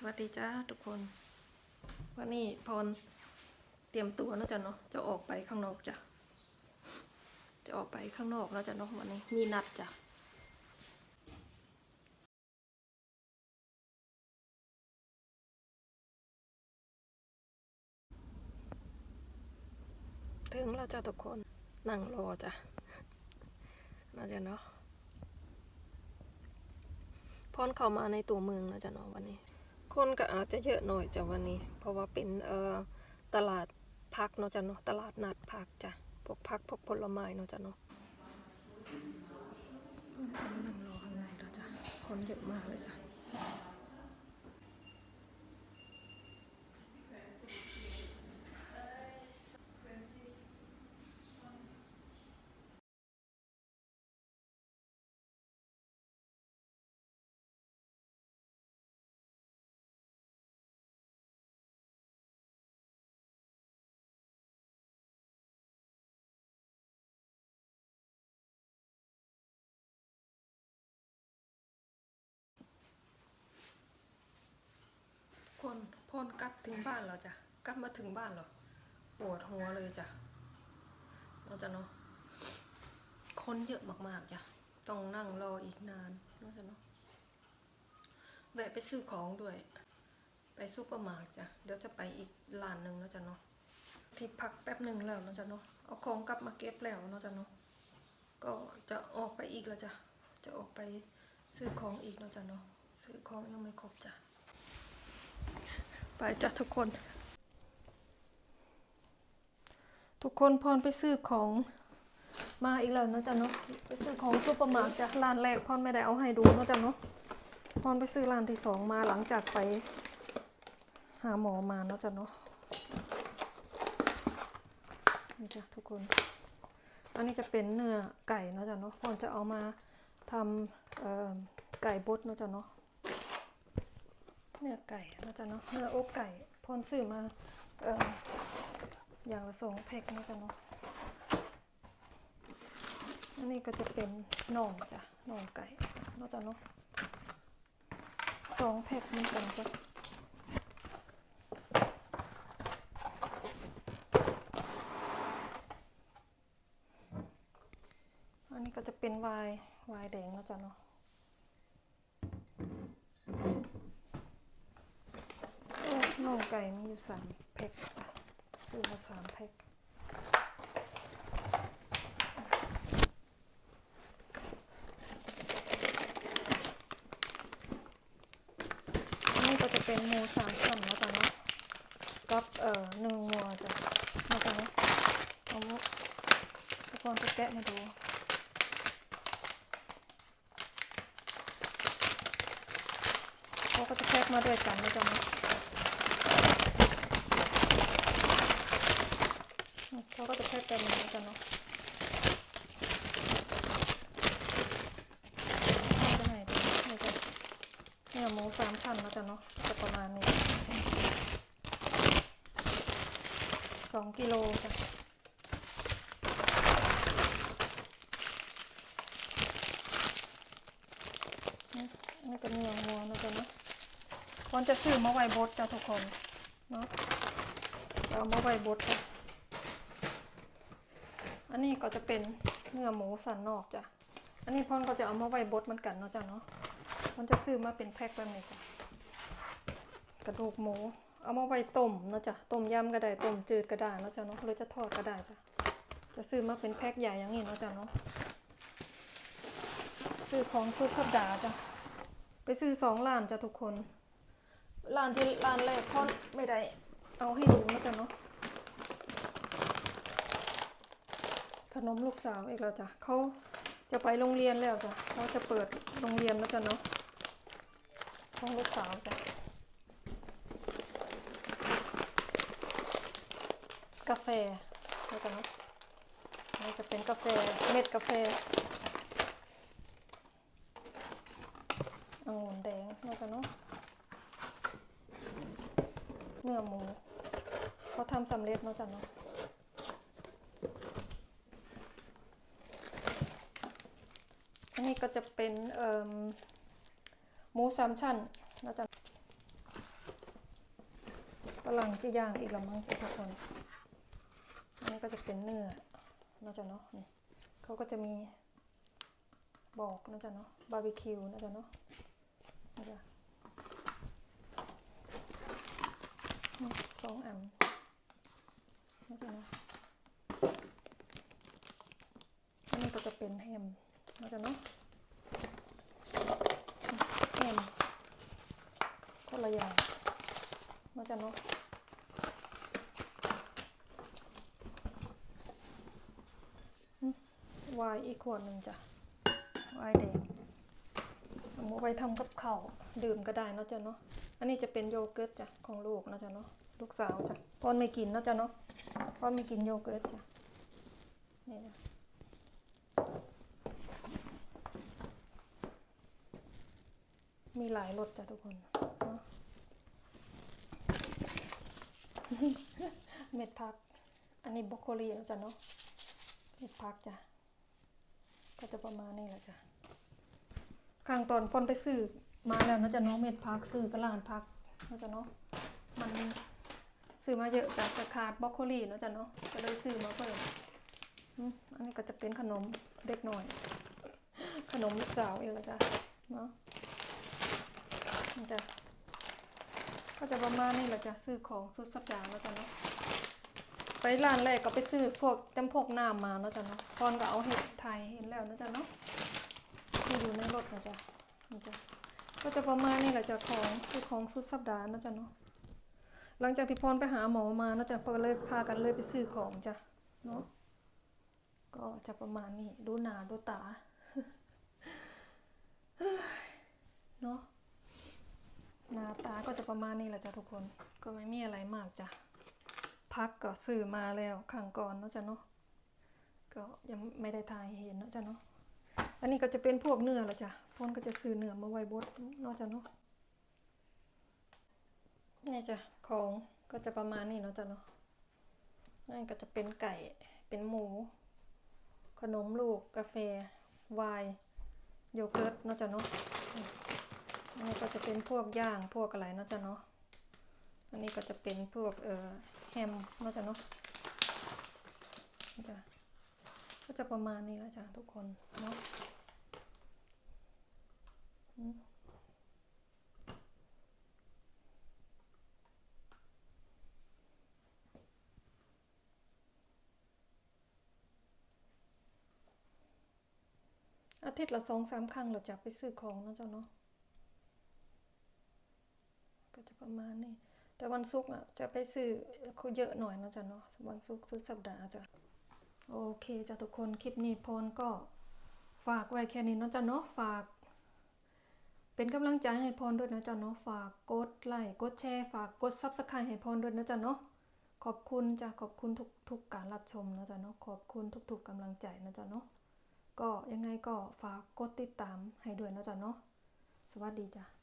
สวัสดีจ้าทุกคน วันนี้พรเตรียมตัวนะจ๊ะเนาะจะออกไปข้างนอกจ้ะจะออกไปข้างนอกแล้วจ้ะเนาะวันนี้มีนัดจ้ะถึงแล้วจ้ะทุกคนนั่งรอจ้ะนะจ๊ะเนาะพรเข้ามาในตัวเมืองนะจ๊ะเนาะวันนี้ คนก็อาจจะเยอะหน่อยจ้ะวันนี้ เพราะว่าเป็นเอ่อตลาดพักเนาะจ้ะเนาะตลาดนัดพักจ้ะพวกพักพวกผลไม้เนาะจ้ะเนาะนั่งรอข้างในแล้วจ้ะคนเยอะมากเลยจ้ะ พ่นกลับถึงบ้านแล้วจ้ะกลับมาถึงบ้านแล้วปวดหัวเลยจ้ะเนาะจ้ะเนาะคนเยอะมากๆจ้ะต้องนั่งรออีกนานเนาะจ้ะเนาะแวะไปซื้อของด้วย ไปซูเปอร์มาร์ทจ้ะเดี๋ยวจะไปอีกร้านหนึ่งเนาะจ้ะเนาะที่พักแป๊บหนึ่งแล้วเนาะจ้ะเนาะเอาของกลับมาเก็บแล้วเนาะจ้ะเนาะก็จะออกไปอีกแล้วจ้ะจะออกไปซื้อของอีกเนาจะเนาะซื้อของยังไม่ครบจ้ะ ไปจ้ะทุกคน ทุกคนพรไปซื้อของมาอีกแล้วเนาะจ๊ะเนาะไปซื้อของซูเปอร์มาร์ทจ้ะร้านแรกพรไม่ได้เอาให้ดูเนาะจ๊ะเนาะพรไปซื้อร้านที่สองมาหลังจากไป หาหมอมาเนาะจ๊ะเนาะนี่จ้ะทุกคน อันนี้จะเป็นเนื้อไก่เนาะจ๊ะเนาะพรจะเอามาทำไก่บดเนาะจ๊ะเนาะ เนื้อไก่นะจ๊ะเนาะเนื้ออกไก่พรซื้อมาเอออย่างละสองแพ็คนะจ๊ะเนาะอันนี้ก็จะเป็นน่องจ้ะน่องไก่นะจ๊ะเนาะสองแพ็คเหมือนกันจ้ะอันนี้ก็จะเป็นวน์ไวน์แดงนะจ๊ะเนาะ น่องไก่มีอยู่สามแพ็คจ้ะซื้อมาสามแพ็คนนี้ก็จะเป็นหมูสามชั้นแล้วกันนาะกับเอ่อหนึ่งวัวจ้ะแล้วกันนาะเอามุกทุกคนจะแกะให้ดูเขาก็จะแพ็คมาด้วยกันนะจ๊ะนาะ เขาก็จะแค่เต็มนี้กันเนาะจะไหนดีนี่จะเนี่ยหมูสามชั้นแล้วกันเนาะจะประมาณนี้สองกิโลจ้ะนี่อันนี้ก็เนื้อวัวนะจ๊ะเนาะคนจะซื้อมาไว้บดจ้ะทุกคนเนาะจะเอามาไว้บดจ้ะ นนี้ก็จะเป็นเนื้อหมูสันนอกจ้ะ อันนี้พ่อนก็จะเอามาไว้บดเหมือนกันเนาะจ้ะเนาะ มันจะซื้อมาเป็นแพ็คแบบนี้จ้ะ กระดูกหมู เอามาไว้ต้มเนาะจ้ะ ต้มยำก็ได้ ต้มจืดก็ได้เนาะจ้ะเนาะหรือจะทอดก็ได้จ้ะ จะซื้อมาเป็นแพ็คใหญ่อย่างนี้เนาะจ้ะเนาะ ซื้อของสุดสัปดาห์จ้ะ ไปซื้อสองร้านจ้ะทุกคน ร้านที่ร้านแรกพ่อนไม่ได้ เอาให้ดูเนาะจ้ะเนาะ ขนมลูกสาวอีกแล้วจ้ะเขาจะไปโรงเรียนแล้วจ้ะเขาจะเปิดโรงเรียนแล้วจ้ะเนาะของลูกสาวจ้ะกาแฟแล้วกันเนาะนี่จะเป็นกาแฟเม็ดกาแฟองุ่นแดงแล้วกันเนาะเนื้อหมูเขาทำสำเร็จแล้วจ้ะเนาะ นนี้ก็จะเป็นเอ่มหมูสามชั้นนะจ๊ะฝรั่งจะย่างอีกละมั้งทุกคนอันนี้ก็จะเป็นเนื้อนะจ๊ะเนาะนี่เขาก็จะมีบอกนะจ๊ะเนาะบาร์บีคิวนะจ๊ะเนาะนะจ๊ะสองอันนะจ๊ะเนาะอันนี้ก็จะเป็นแฮมนะจ๊ะเนาะแฮม คนละอย่างนะจ๊ะเนาะวน์อีกขวดหนึ่งจ้ะวน์แดงเอาไว้ทำกับข้าวดื่มก็ได้เนาะจ้ะเนาะ อันนี้จะเป็นโยเกิร์ตจ้ะของลูกเนาะจ้ะเนาะ ลูกสาวจ้ะป้อนไม่กินเนาะจ้ะเนาะป้อนไม่กินโยเกิร์ตจ้ะ นี่จ้ะมีหลายรสจ้ะทุกคนเนาะ เม็ดพัก อันนี้บรอกโคลีนะจ้ะเนาะ เม็ดพักจ้ะ ก็จะประมาณนี้แหละจ้ะข้างตอนปอนไปซื้อมาแล้วนะจ๊ะเน้องเม็ดพักซื้อกระลานพักนะจ๊ะเนาะ มันซื้อมาเยอะจากจะขาดบรอกโคลีนะจ๊ะเนาะ ก็เลยซื้อมาเพิ่มอันนี้ก็จะเป็นขนมเด็กหน่อย ขนมลูกสาวเองละจ้ะ เนาะจ้ะ ก็จะประมาณนี้แหละจ้ะซื้อของสุดสัปดาห์แล้วจ้ะเนาะไปร้านแรกก็ไปซื้อพวกจำพวกน้ำมาเนาะจ้ะเนาะพอนก็เอาเห็ดไทยเห็นแล้วเนาะจ้ะเนาะที่อยู่ในรถนะจ๊ะนี่จ้ะก็จะประมาณนี้แหละจ้ะของคือของสุดสัปดาห์เนาะจ้ะเนาะหลังจากที่พรไปหาหมอมาเนาะจ้ะพอก็เลยพากันเลยไปซื้อของจ้ะเนาะก็จะประมาณนี้ดูหนาดูตา เนาะหน้าตาก็จะ ประมาณนี้แหละจ้ะทุกคน ก็ไม่มีอะไรมากจ้ะพักก็ซื้อมาแล้วขังก่อนเนาะจ้ะเนาะก็ยังไม่ได้ทายเห็นเนาะจ้ะเนาะอันนี้ก็จะเป็นพวกเนื้อแล้วจ้ะพอนก็จะซื้อเนื้อมาไว้บดเนาะจ้ะเนาะนี่จ้ะของก็จะประมาณนี้เนาะจ้ะเนาะนั่นก็จะเป็นไก่เป็นหมู ขนมลูกกาแฟ ไวน์โยเกิร์ตเนาะจ้ะเนาะ อันนี้ก็จะเป็นพวกย่างพวกอะไรเนาะจ้ะเนาะ อันนี้ก็จะเป็นพวกเอ่อแฮมเนาะจ้ะเนาะจ้ะก็จะประมาณนี้แล้วจ้ะทุกคนเนาะอาทิตย์ละสองสามครั้งเราจะไปซื้อของเนาะเจ้าเนาะ ก็จะ ประมาณนี้ แต่วันศุกร์อะจะไปซื้อเขาเยอะหน่อยนะจ๊ะเนาะวันศุกร์สุดสัปดาห์จ้ะโอเคจ้ะทุกคนคลิปนี้พรก็ฝากไว้แค่นี้นะจ๊ะเนาะฝาก เป็นกำลังใจให้พรด้วยนะจ๊ะเนาะฝากกดไลค์กดแชร์ฝากกดซับสไครต์ให้พรด้วยนะจ๊ะเนาะขอบคุณจ้ะขอบคุณทุกทุกการรับชมนะจ๊ะเนาะขอบคุณทุก ๆกำลังใจนะจ๊ะเนาะก็ยังไงก็ฝากกดติดตามให้ด้วยนะจ๊ะเนาะสวัสดีจ้ะ